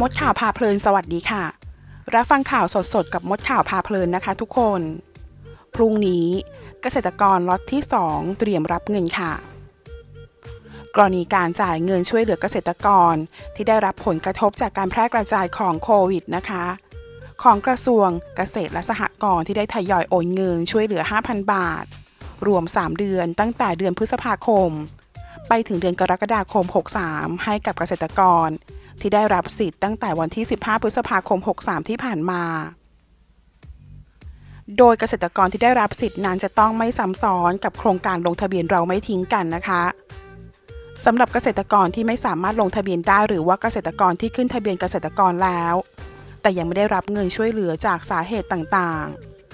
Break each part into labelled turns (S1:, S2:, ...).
S1: มดข่าวพาเพลินสวัสดีค่ะ รับฟังข่าวสดๆ กับมดข่าวพาเพลินนะคะทุกคน พรุ่งนี้เกษตรกรล็อตที่ 2 เตรียมรับเงินค่ะ กรณีการจ่ายเงินช่วยเหลือเกษตรกรที่ได้รับผลกระทบจากการแพร่กระจายของโควิดนะคะ ของกระทรวงเกษตรและสหกรณ์ที่ได้ทยอยโอนเงินช่วยเหลือ 5,000 บาท รวม 3 เดือนตั้งแต่เดือนพฤษภาคม ไปถึงเดือนกรกฎาคม 63 ให้กับเกษตรกร ที่ได้รับสิทธิ์ตั้งแต่วันที่ 15 พฤษภาคม 63 ที่ผ่านมา โดยเกษตรกรที่ได้รับสิทธิ์นั้นจะต้องไม่ซ้ำซ้อนกับโครงการลงทะเบียนเราไม่ทิ้งกันนะคะสำหรับเกษตรกรที่ไม่สามารถลงทะเบียนได้หรือว่าเกษตรกรที่ขึ้นทะเบียนเกษตรกรแล้ว แต่ยังไม่ได้รับเงินช่วยเหลือจากสาเหตุต่าง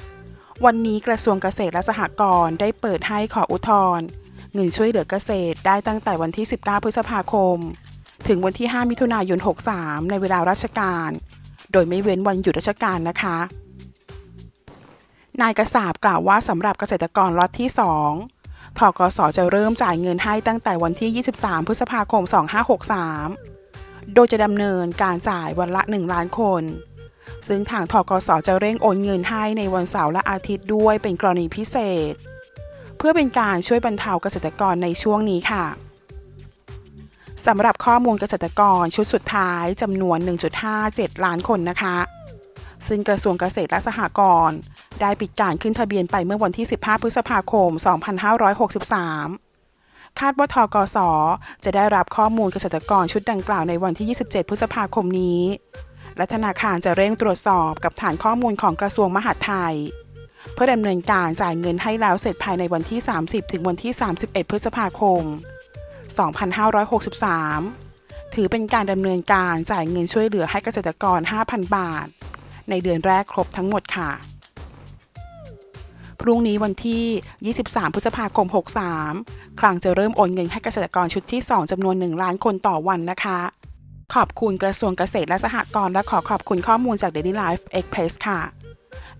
S1: ๆ วันนี้กระทรวงเกษตรและสหกรณ์ได้เปิดให้ขออุทธรณ์ เงินช่วยเหลือเกษตรได้ตั้งแต่วันที่ 19 พฤษภาคม ถึงวันที่ 5 มิถุนายน 63 ในเวลาราชการ โดยไม่เว้นวันหยุดราชการนะคะ นายกระสาบกล่าวว่าสำหรับเกษตรกรล็อตที่ 2ทกสจะเริ่มจ่ายเงินให้ตั้งแต่วันที่ 23 พฤษภาคม 2563 โดยจะดำเนินการจ่ายวันละ 1 ล้านคน ซึ่งทางทกสจะเร่งโอนเงินให้ในวันเสาร์และอาทิตย์ด้วยเป็นกรณีพิเศษ พื่อเป็นการช่วยบรรเทาเกษตรกรในช่วงนี้ค่ะสำหรับข้อมูลเกษตรกรชุดสุดท้ายจำนวน 1.57 ล้านคนนะคะ ซึ่งกระทรวงเกษตรและสหกรณ์ได้ปิดการขึ้นทะเบียนไปเมื่อวันที่ 15 พฤษภาคม 2563 คาดว่าทกส จะได้รับข้อมูลเกษตรกรชุดดังกล่าวในวันที่ 27 พฤษภาคมนี้ และธนาคารจะเร่งตรวจสอบกับฐานข้อมูลของกระทรวงมหาดไทย เพื่อดำเนินการจ่ายเงินให้แล้วเสร็จภายในวันที่ 30 ถึงวันที่ 31 พฤษภาคม 2563 ถือเป็นการดำเนินการจ่ายเงินช่วยเหลือให้เกษตรกร 5,000 บาท ในเดือนแรกครบทั้งหมดค่ะ พรุ่งนี้วันที่ 23 พฤษภาคม 63 คลังจะเริ่มโอนเงินให้เกษตรกรชุดที่ 2จำนวน 1 ล้านคนต่อวันนะคะ ขอบคุณกระทรวงเกษตรและสหกรณ์และขอขอบคุณข้อมูลจาก Daily Life Express ค่ะ